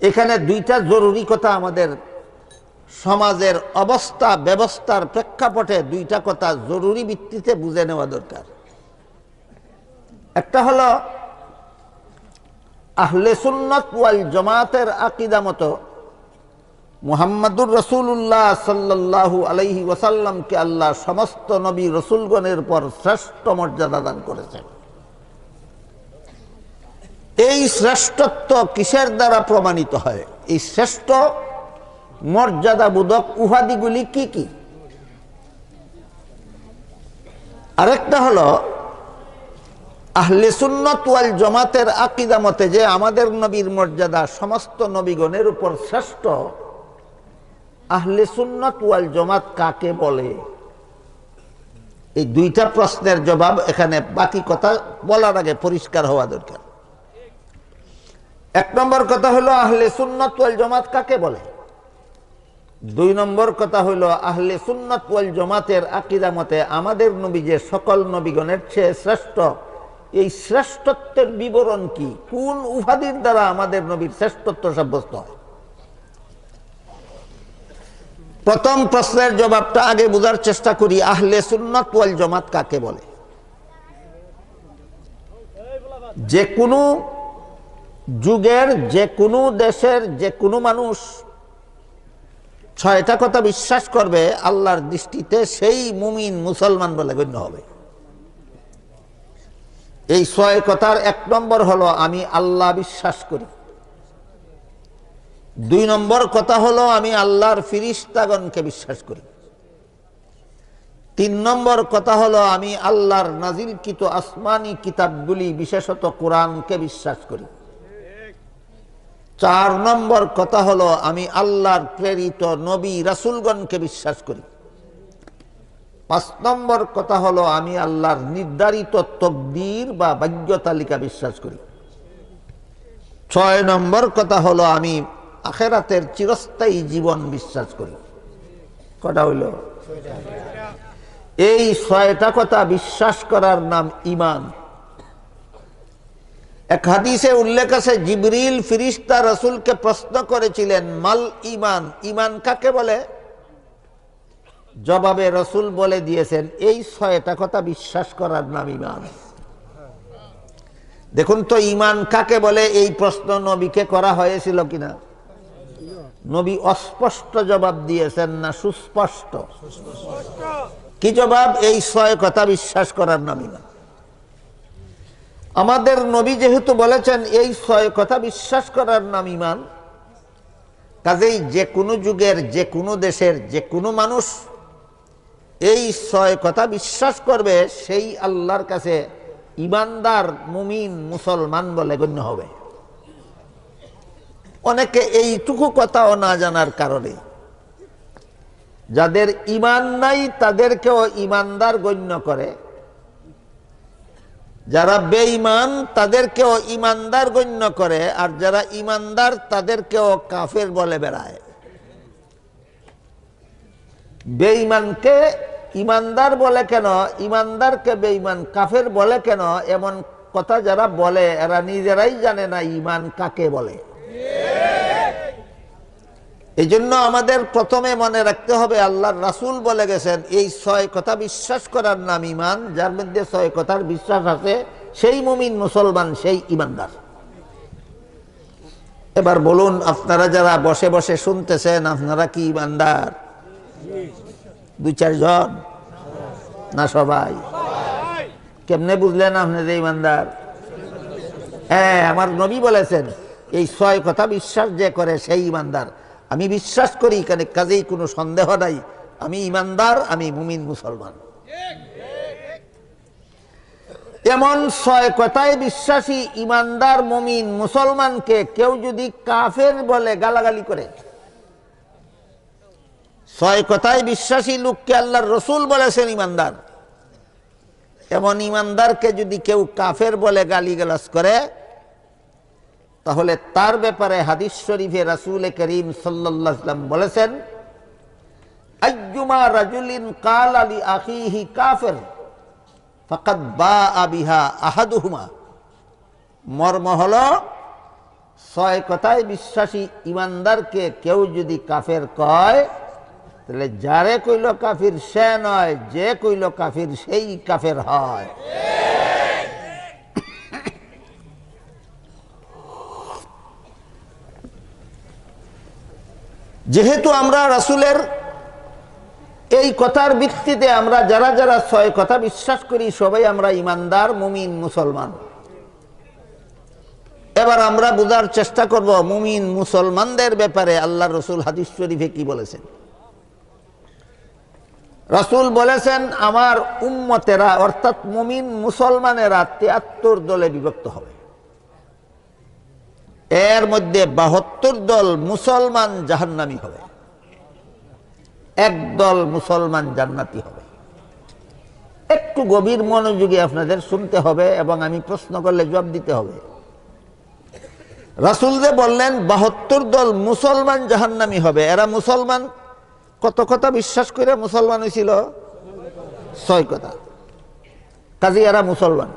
এখানে দুইটা জরুরি কথা আমাদের সমাজের অবস্থা, ব্যবস্থার প্রেক্ষাপটে দুইটা কথা জরুরি ভিত্তিতে বুঝে নেওয়া দরকার। একটা হলো, আহলে সুন্নত ওয়াল জমাতের আকিদা মতো মুহাম্মাদুর রসুল্লাহ সাল্লাল্লাহু আলাইহি ওয়াসাল্লামকে আল্লাহ সমস্ত নবী রসুলগণের পর শ্রেষ্ঠ মর্যাদা দান করেছেন। এই শ্রেষ্ঠত্ব কিসের দ্বারা প্রমাণিত হয়? এই শ্রেষ্ঠ মর্যাদাবোধক উহাদিগুলি কি কি? আরেকটা হলো, আহলে সুন্নত ওয়াল জমাতের আকিদা মতে যে আমাদের নবীর মর্যাদা সমস্ত নবীগণের উপর শ্রেষ্ঠ, আহলে সুন্নত ওয়াল জমাত কাকে বলে? এই দুইটা প্রশ্নের জবাব এখানে বাকি কথা বলার আগে পরিষ্কার হওয়া দরকার। এক নম্বর কথা হলো আহলে সুন্নত ওয়াল জমাত কাকে বলে? দুই নম্বর কথা হলো আহলে সুন্নত ওয়াল জমাতের আকিদা মতে আমাদের নবী যে সকল নবীগণের চেয়ে শ্রেষ্ঠ, এই শ্রেষ্ঠত্বের বিবরণ কি? কোন উপাধির দ্বারা আমাদের নবীর শ্রেষ্ঠত্ব সাব্যস্ত হয়? প্রথম প্রশ্নের জবাবটা আগে বোঝার চেষ্টা করি, আহলে সুন্নত ওয়াল জমাত কাকে বলে? যে কোনো যুগের যে কোনো দেশের যে কোনো মানুষ ছয়টা কথা বিশ্বাস করবে, আল্লাহর দৃষ্টিতে সেই মুমিন মুসলমান বলে গণ্য হবে। এই ছয় কথার এক নম্বর হলো, আমি আল্লাহ বিশ্বাস করি। দুই নম্বর কথা হলো, আমি আল্লাহর ফিরিস্তাগণকে বিশ্বাস করি। তিন নম্বর কথা হলো, আমি আল্লাহর নাজিলকৃত আসমানি কিতাবগুলি, বিশেষত কোরআনকে বিশ্বাস করি। চার নম্বর কথা হলো, আমি আল্লাহর প্রেরিত নবী রাসুলগণকে বিশ্বাস করি। পাঁচ নম্বর কথা হলো, আমি আল্লাহর নির্ধারিত তকদির বা ভাগ্য তালিকা বিশ্বাস করি। ছয় নম্বর কথা হলো, আমি আখেরাতের চিরস্থায়ী জীবন বিশ্বাস করি। কটা হইল? এই ছয়টা কথা বিশ্বাস করার নাম ইমান। এক হাদিসে উল্লেখ আছে, জিবরিল ফিরিস্তা রসুলকে প্রশ্ন করেছিলেন, মাল ইমান ইমান কাকে বলে? জবাবে রসুল বলে দিয়েছেন, এই ছয়টা কথা বিশ্বাস করার নাম ইমান দেখুন তো ইমান কাকে বলে? এই প্রশ্ন নবীকে করা হয়েছিল কিনা? নবী অস্পষ্ট জবাব দিয়েছেন না, সুস্পষ্ট। কি জবাব? এই ছয় কথা বিশ্বাস করার নাম ইমান আমাদের নবী যেহেতু বলেছেন, এই ছয় কথা বিশ্বাস করার নাম ইমান কাজেই যে কোনো যুগের, যে কোনো দেশের, যে কোনো মানুষ এই ছয় কথা বিশ্বাস করবে, সেই আল্লাহর কাছে ইমানদার মুমিন, মুসলমান বলে গণ্য হবে। অনেকে এইটুকু কথাও না জানার কারণে। যাদের ইমান নাই, তাদেরকেও ইমানদার গণ্য করে। যারা বেঈমান, তাদেরকেও ইমানদার গণ্য করে, আর যারা ইমানদার তাদেরকেও কাফের বলে বেড়ায়। বেঈমানকে ইমানদার বলে কেন? ইমানদারকে বেঈমান কাফের বলে কেন? এমন কথা যারা বলে, এরা নিজেরাই জানে না ইমান কাকে বলে। এই জন্য আমাদের প্রথমে মনে রাখতে হবে, আল্লাহর রাসুল বলে গেছেন, এই ছয় কথা বিশ্বাস করার নাম ইমান যার মধ্যে ছয় কথার বিশ্বাস আছে, সেই মুমিন মুসলমান, সেই ইমানদার এবার বলুন, আপনারা যারা বসে বসে শুনতেছেন, আপনারা কি ইমানদার দুই চারজন না সবাই? কেমনে বুঝলেন আপনাদের ইমানদার হ্যাঁ আমার নবী বলেছেন, এই ছয় কথা বিশ্বাস যে করে, সেই ইমানদার আমি বিশ্বাস করি এখানে কাজেই কোনো সন্দেহ নাই। আমি ইমানদার, আমি মুমিন মুসলমান। এমন ছয় কথায় বিশ্বাসী ইমানদার, মুমিন মুসলমানকে কেউ যদি কাফের বলে গালাগালি করে। ছয় কথায় বিশ্বাসী লোককে আল্লাহর রসুল বলেছেন ইমানদার। এমন ইমানদারকে যদি কেউ কাফের বলে গালি গালাস করে তাহলে তার ব্যাপারে হাদিস শরীফে রাসুল করিম সাল্লাম বলেছেন আইজুমা রাজুলিন কাল আলী আখিহি কাফের বা আবিহা আহাদুহুমা। মর্ম হল, ছয় কথায় বিশ্বাসী ইমানদারকে কেউ যদি কাফের কয়, তাহলে যারে কইল কাফির সে নয়, যে কইল কাফির সেই কাফের হয়। যেহেতু আমরা রাসূলের এই কথার ভিত্তিতে আমরা যারা যারা ছয় কথা বিশ্বাস করি, সবাই আমরা ইমানদার, মুমিন, মুসলমান। এবার আমরা বোঝার চেষ্টা করব মুমিন, মুসলমানদের ব্যাপারে আল্লাহ রসুল হাদিস শরীফে কি বলেছেন। রসুল বলেছেন, আমার উম্মতেরা, অর্থাৎ মুমিন, মুসলমানেরা তিয়াত্তর দলে বিভক্ত হবে। এর মধ্যে বাহাত্তর দল মুসলমান জাহান্নামি হবে। একদল মুসলমান জান্নাতি হবে। একটু গভীর মনোযোগে আপনাদের শুনতে হবে এবং আমি প্রশ্ন করলে জবাব দিতে হবে। রাসুল যে বললেন, বাহাত্তর দল মুসলমান জাহান্নামি হবে। এরা মুসলমান? কত কথা বিশ্বাস করে মুসলমান হয়েছিল? ছয় কথা। কাজে এরা মুসলমান।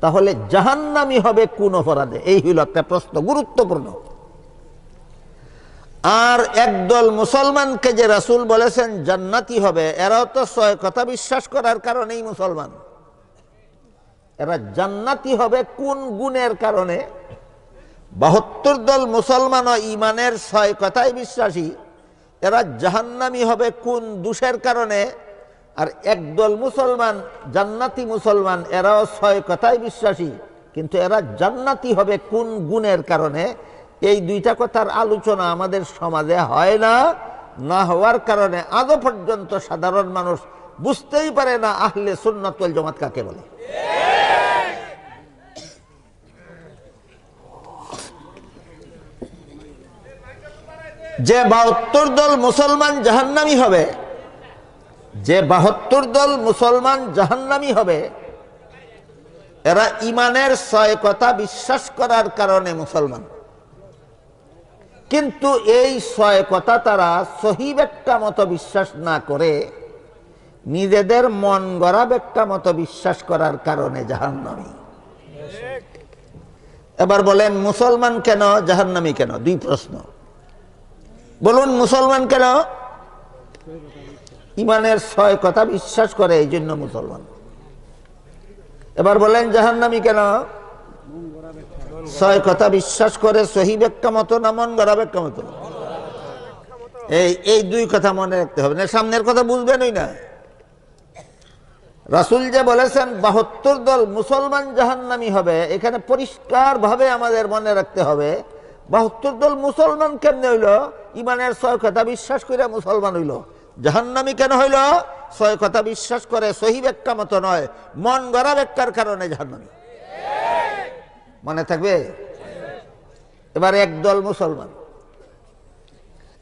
তাহলে জাহান্নামি হবে কোন অপরাধে? এই হইল একটা প্রশ্ন, গুরুত্বপূর্ণ। আর একদল মুসলমানকে যে রাসুল বলেছেন জান্নাতি হবে, এরাও তো ছয় কথা বিশ্বাস করার কারণেই মুসলমান। এরা জান্নাতি হবে কোন গুণের কারণে? বাহাত্তর দল মুসলমান ও ইমানের ছয় কথায় বিশ্বাসী। এরা জাহান্নামি হবে কোন দোষের কারণে? আর একদল মুসলমান, জান্নাতি মুসলমান, এরাও ছয় কথায় বিশ্বাসী। কিন্তু এরা জান্নাতি হবে কোন গুণের কারণে? এই দুইটা কথার আলোচনা আমাদের সমাজে হয় না না হওয়ার কারণে আজও পর্যন্ত সাধারণ মানুষ বুঝতেই পারে না আহলে সুন্নাতুল জমাত কাকে বলে। যে বাহাত্তর দল মুসলমান জাহান্নামি হবে যে বাহাত্তর দল মুসলমান জাহান্নামি হবে, এরা ইমানের ছয় কথা বিশ্বাস করার কারণে মুসলমান। কিন্তু এই ছয় কথা তারা সহি ব্যাখ্যা মতো বিশ্বাস না করে, নিজেদের মন গড়া ব্যাখ্যা মতো বিশ্বাস করার কারণে জাহান্নামি। এবার বলেন, মুসলমান কেন, জাহান্নামি কেন? দুই প্রশ্ন। বলুন, মুসলমান কেন? ইমানের ছয় কথা বিশ্বাস করে এই জন্য মুসলমান। এবার বলেন, জাহান্নামি কেন? ছয় কথা বিশ্বাস করে সহি মতো না মন গড়া ব্যাখ্যা মতো? এই এই দুই কথা মনে রাখতে হবে, না সামনের কথা বুঝবেনই না। রাসুল যে বলেছেন, বাহাত্তর দল মুসলমান জাহান্নামি হবে, এখানে পরিষ্কার ভাবে আমাদের মনে রাখতে হবে, বাহাত্তর দল মুসলমান কেমনে হইল? ইমানের ছয় কথা বিশ্বাস করে মুসলমান হইল। জাহান্নামি কেন হইল? ছয় কথা বিশ্বাস করে, সহি ব্যাখ্যা মতো নয়, মন গড়া ব্যাখ্যার কারণে জাহান্নামি। মনে থাকবে? এবার একদল মুসলমান।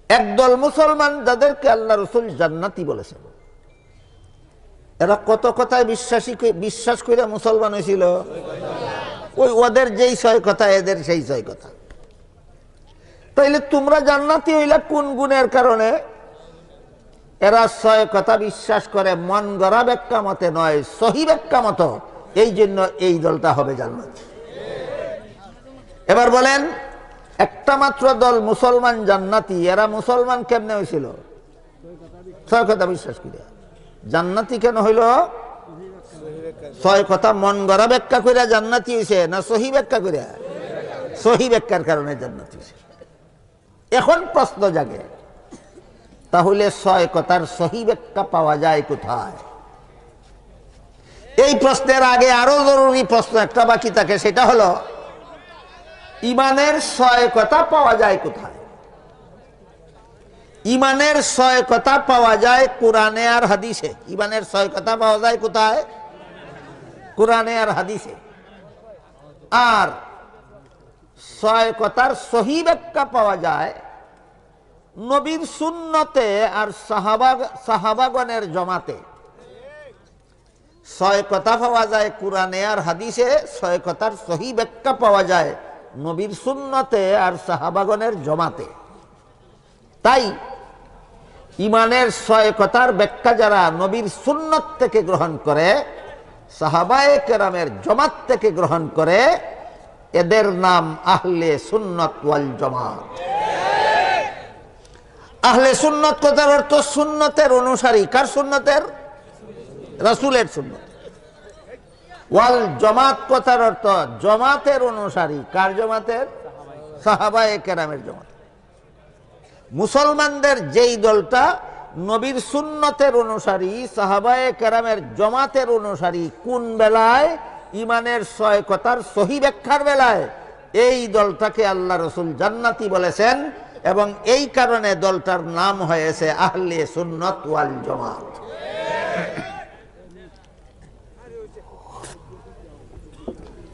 একদল মুসলমান যাদেরকে আল্লাহ রসুল জান্নাতি বলেছেন। এরা কত কথায় বিশ্বাসী বিশ্বাস করে মুসলমান হয়েছিল ওই ওদের যেই ছয় কথা, এদের সেই ছয় কথা। তাইলে তোমরা জান্নাতি হইলা কোন গুণের কারণে? এরা ছয় কথা বিশ্বাস করে, মন গড়া ব্যাখ্যা মতে নয় সহি ব্যাখ্যা মতো এই জন্য এই দলটা হবে জান্নাতি। এবার বলেন, একটা মাত্র দল মুসলমান জান্নাতি, এরা মুসলমান কেমনে হয়েছিল? ছয় কথা বিশ্বাস করে জান্নাতি কেন হইল? ছয় কথা মন গড়া ব্যাখ্যা করে জান্নাতি হয়েছে না সহি ব্যাখ্যা করে সহি ব্যাখ্যার কারণে জান্নাতি হয়েছে এখন প্রশ্ন জাগে তাহলে ছয় সহি ব্যাখ্যা পাওয়া যায় কোথায়? এই প্রশ্নের আগে আরও জরুরি প্রশ্ন একটা বাকি থাকে, সেটা হলো, ইমানের ছয় কথা পাওয়া যায় কোথায়? ইমানের ছয় কথা পাওয়া যায় কোরআনে আর হাদিসে। ইমানের ছয় কথা পাওয়া যায় কোথায়? কোরআনে আর হাদিসে। আর ছয় কথার সহি ব্যাখ্যা পাওয়া যায় নবীর সুন্নতে আর সাহাবা, সাহাবাগণের জমাতে। ছয় কথা পাওয়া যায় কোরআনে আর হাদিসে, ছয় কথার সহি ব্যাখ্যা পাওয়া যায় নবীর সুন্নতে আর সাহাবাগণের জমাতে। তাই ইমানের ছয় কথার ব্যাখ্যা যারা নবীর সুন্নত থেকে গ্রহণ করে, সাহাবায়ে কেরামের জমাত থেকে গ্রহণ করে, এদের নাম আহলে সুন্নত ওয়াল জামাত। আহলে সুন্নত কথার অর্থ? সুন্নতের অনুসারী। কার সুন্নতের? রাসূলের সুন্নত। ওয়াল জমাত কথার অর্থ? জমাতের অনুসারী। কার জমাতের? সাহাবায়ে কেরামের জমাত। মুসলমানদের যেই দলটা নবীর সুন্নতের অনুসারী, সাহাবায়ে কেরামের জমাতের অনুসারী, কোন বেলায়? ইমানের ছয় কথার সহি ব্যাখ্যার বেলায়। এই দলটাকে আল্লাহ রসুল জান্নাতি বলেছেন এবং এই কারণে দলটার নাম হয়েছে আহলে সুন্নত ওয়াল জমাত।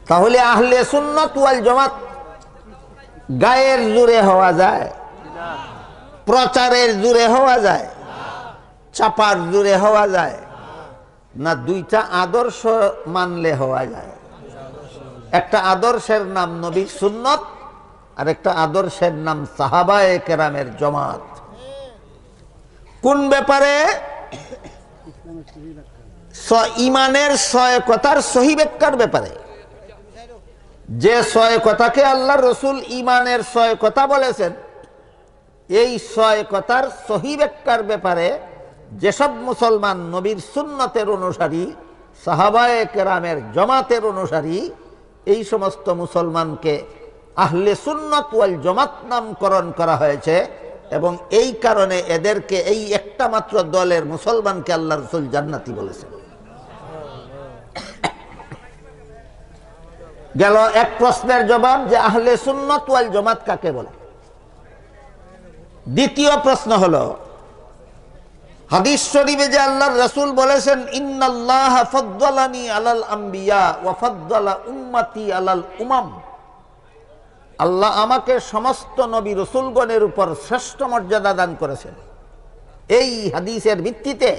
তাহলে আহলে সুন্নত ওয়াল জমাত গায়ের জুড়ে হওয়া যায়, প্রচারের জুড়ে হওয়া যায়, চাপার জুড়ে হওয়া যায়, না দুইটা আদর্শ মানলে হওয়া যায়? একটা আদর্শের নাম নবী সুন্নত আর একটা আদর্শের নাম সাহাবায়ে কেরামের জমাত। কোন ব্যাপারে? ইমানের ছয় কথার সহি ব্যাপারে। যে ছয় কথাকে আল্লাহ রসুল ইমানের ছয় কথা বলেছেন, এই ছয় কথার সহি ব্যাপারে যেসব মুসলমান নবীর সুন্নতের অনুসারী, সাহাবায়ে কেরামের জমাতের অনুসারী, এই সমস্ত মুসলমানকে আহলে সুন্নত ওয়াল জমাত নামকরণ করা হয়েছে এবং এই কারণে এদেরকে এই একটা মাত্র দলের মুসলমানকে আল্লাহ রসুল জান্নাতি বলেছেন। গেল এক প্রশ্নের জবাব যে আহলে সুন্নত ওয়াল জমাত কাকে বলে? দ্বিতীয় প্রশ্ন হলো, হাদিস শরীফে যে আল্লাহর রাসূল বলেছেন, ইন্নাল্লাহ ফাদ্দালানি আলাল আম্বিয়া ওয়া ফাদ্দালা উম্মতি আলাল উমাম। আল্লাহ আমাকে সমস্ত নবী রসুলগণের উপর শ্রেষ্ঠ মর্যাদা দান করেছেন। এই হাদিসের ভিত্তিতে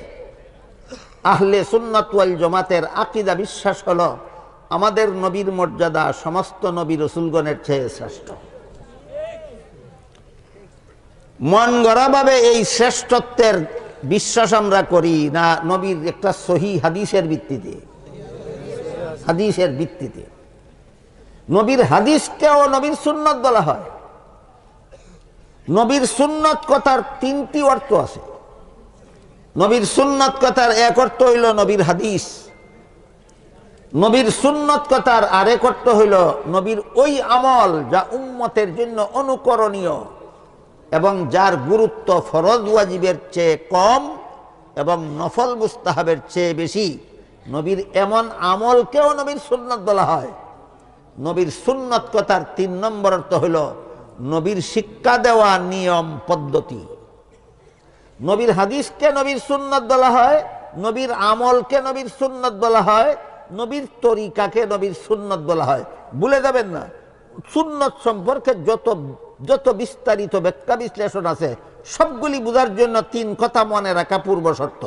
আহলে সুন্নাত ওয়াল জমাতের আকিদা বিশ্বাস হলো, আমাদের নবীর মর্যাদা সমস্ত নবী রসুলগণের চেয়ে শ্রেষ্ঠ। মন গড়াভাবে এই শ্রেষ্ঠত্বের বিশ্বাস আমরা করি না নবীর একটা সহি হাদিসের ভিত্তিতে। হাদিসের ভিত্তিতে। নবীর হাদিসকেও নবীর সুন্নত বলা হয়। নবীর সুন্নত কথার তিনটি অর্থ আছে। নবীর সুন্নত কথার এক অর্থ হইল নবীর হাদিস। নবীর সুন্নত কথার আরেক অর্থ হইল নবীর ওই আমল যা উম্মতের জন্য অনুকরণীয় এবং যার গুরুত্ব ফরজ ওয়াজিবের চেয়ে কম এবং নফল মুস্তাহাবের চেয়ে বেশি। নবীর এমন আমলকেও নবীর সুন্নত বলা হয়। নবীর সুন্নত কথার তিন নম্বর অর্থ হইল নবীর শিক্ষা দেওয়া নিয়ম পদ্ধতি। নবীর হাদিসকে নবীর সুন্নত বলা হয়, নবীর আমলকে নবীর সুন্নত বলা হয়, নবীর তরিকাকে নবীর সুন্নত বলা হয়। ভুলে যাবেন না, সুন্নত সম্পর্কে যত যত বিস্তারিত ব্যাখ্যা বিশ্লেষণ আছে, সবগুলি বোঝার জন্য তিন কথা মনে রাখা পূর্ব শর্ত।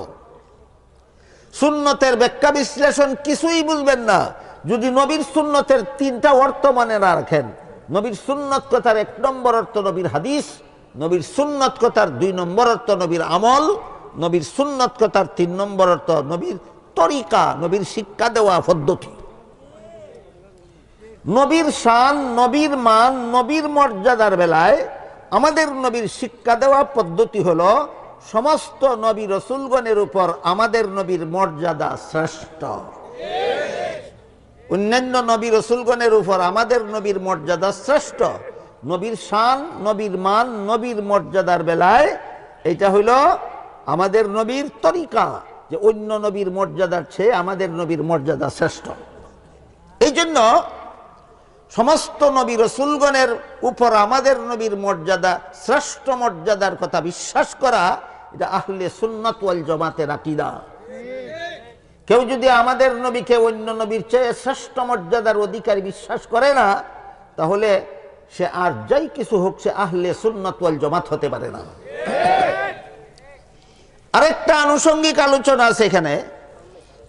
সুন্নতের ব্যাখ্যা বিশ্লেষণ কিছুই বুঝবেন না যদি নবীর সুন্নতের তিনটা অর্থ মনে রাখেন, নবীর সুন্নত কথার এক নম্বর অর্থ নবীর হাদিস, নবীর সুন্নত কথার দুই নম্বর অর্থ নবীর আমল, নবীর সুন্নত কথার তিন নম্বর অর্থ নবীর তরিকা, নবীর শিক্ষা দেওয়া পদ্ধতি। নবীর শান, নবীর মান, নবীর মর্যাদার বেলায় আমাদের নবীর শিক্ষা দেওয়া পদ্ধতি হলো, সমস্ত নবী রসুলগণের উপর আমাদের নবীর মর্যাদা শ্রেষ্ঠ। অন্যান্য নবী রসুলগণের উপর আমাদের নবীর মর্যাদা শ্রেষ্ঠ। নবীর শান, নবীর মান, নবীর মর্যাদার বেলায় এটা হইল আমাদের নবীর তরিকা, যে অন্য নবীর মর্যাদার চেয়ে আমাদের নবীর মর্যাদা শ্রেষ্ঠ। এই জন্য সমস্ত নবী রসুলগণের উপর আমাদের নবীর মর্যাদা, শ্রেষ্ঠ মর্যাদার কথা বিশ্বাস করা, এটা আহলে সুন্নত ওয়াল জমাতের আকিদা। কেউ যদি আমাদের নবীকে অন্য নবীর চেয়ে শ্রেষ্ঠ মর্যাদার অধিকারী বিশ্বাস করে না, তাহলে সে আর যাই কিছু হোক, সে আহলে সুন্নত ওয়াল জমাত হতে পারে না। আরেকটা আনুষঙ্গিক আলোচনা আছে এখানে,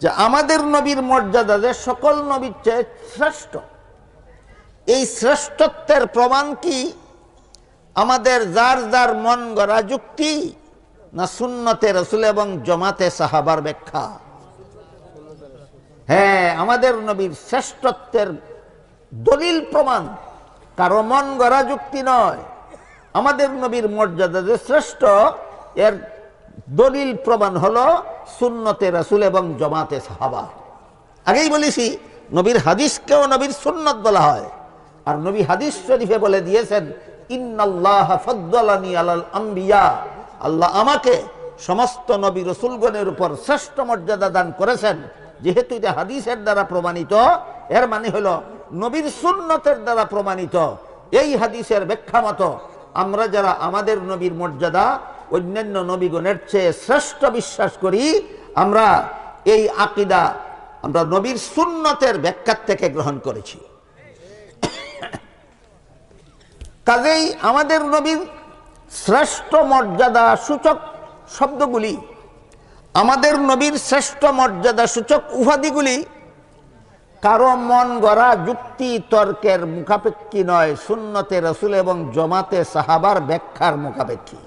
যে আমাদের নবীর মর্যাদা যে সকল নবীর চেয়ে শ্রেষ্ঠ, এই শ্রেষ্ঠত্বের প্রমাণ কি? আমাদের যার যার মন গড়া যুক্তি না সুন্নতে রসুল এবং জমাতে সাহাবার ব্যাখ্যা? হ্যাঁ আমাদের নবীর শ্রেষ্ঠত্বের দলিল প্রমাণ। কারও মন গড়া যুক্তি নয়। আমাদের নবীর মর্যাদা যে শ্রেষ্ঠ, এর দলিল প্রমাণ হলো সুন্নতে রাসুল এবং জমাতে সাহাবা। আগেই বলেছি, নবীর হাদিসকেও নবীর সুন্নত বলা হয়। আর নবী হাদিস শরীফে বলে দিয়েছেন আম্বিয়া। আল্লাহ আমাকে সমস্ত নবী রসুলগণের উপর শ্রেষ্ঠ মর্যাদা দান করেছেন। যেহেতু এটা হাদিসের দ্বারা প্রমাণিত, এর মানে হলো নবীর সুন্নতের দ্বারা প্রমাণিত। এই হাদিসের ব্যাখ্যা মতো আমরা যারা আমাদের নবীর মর্যাদা, অন্যান্য নবীগণের চেয়ে শ্রেষ্ঠ বিশ্বাস করি, আমরা এই আকিদা আমরা নবীর সুন্নতের ব্যাখ্যার থেকে গ্রহণ করেছি। কাজেই আমাদের নবীর শ্রেষ্ঠ মর্যাদা সূচক শব্দগুলি আমাদের নবীর শ্রেষ্ঠ মর্যাদা সূচক উপাধিগুলি কারও মন গড়া যুক্তি, তর্কের মুখাপেক্ষী নয় শূন্যতে রসুল এবং জমাতে সাহাবার ব্যাখ্যার মুখাপেক্ষী।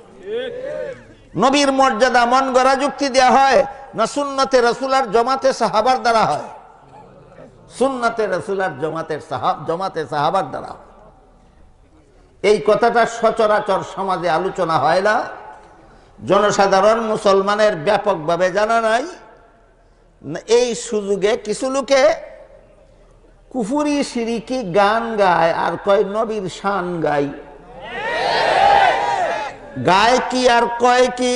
নবীর মর্যাদা, মন গড়া যুক্তি দেওয়া হয়, না সুন্নতে রসুল আর জমাতে সাহাবার দ্বারা হয়। সুন্নতে রসুল আর জমাতে সাহাব, জমাতে সাহাবার দ্বারা হয়। এই কথাটা সচরাচর সমাজে আলোচনা হয় না। জনসাধারণ মুসলমানের ব্যাপকভাবে জানা নাই। এই সুযোগে কিছু লোকে কুফুরি, সিরিকি গান গায়, আর কয় নবীর শান গায়। গায় কি আর কয় কি?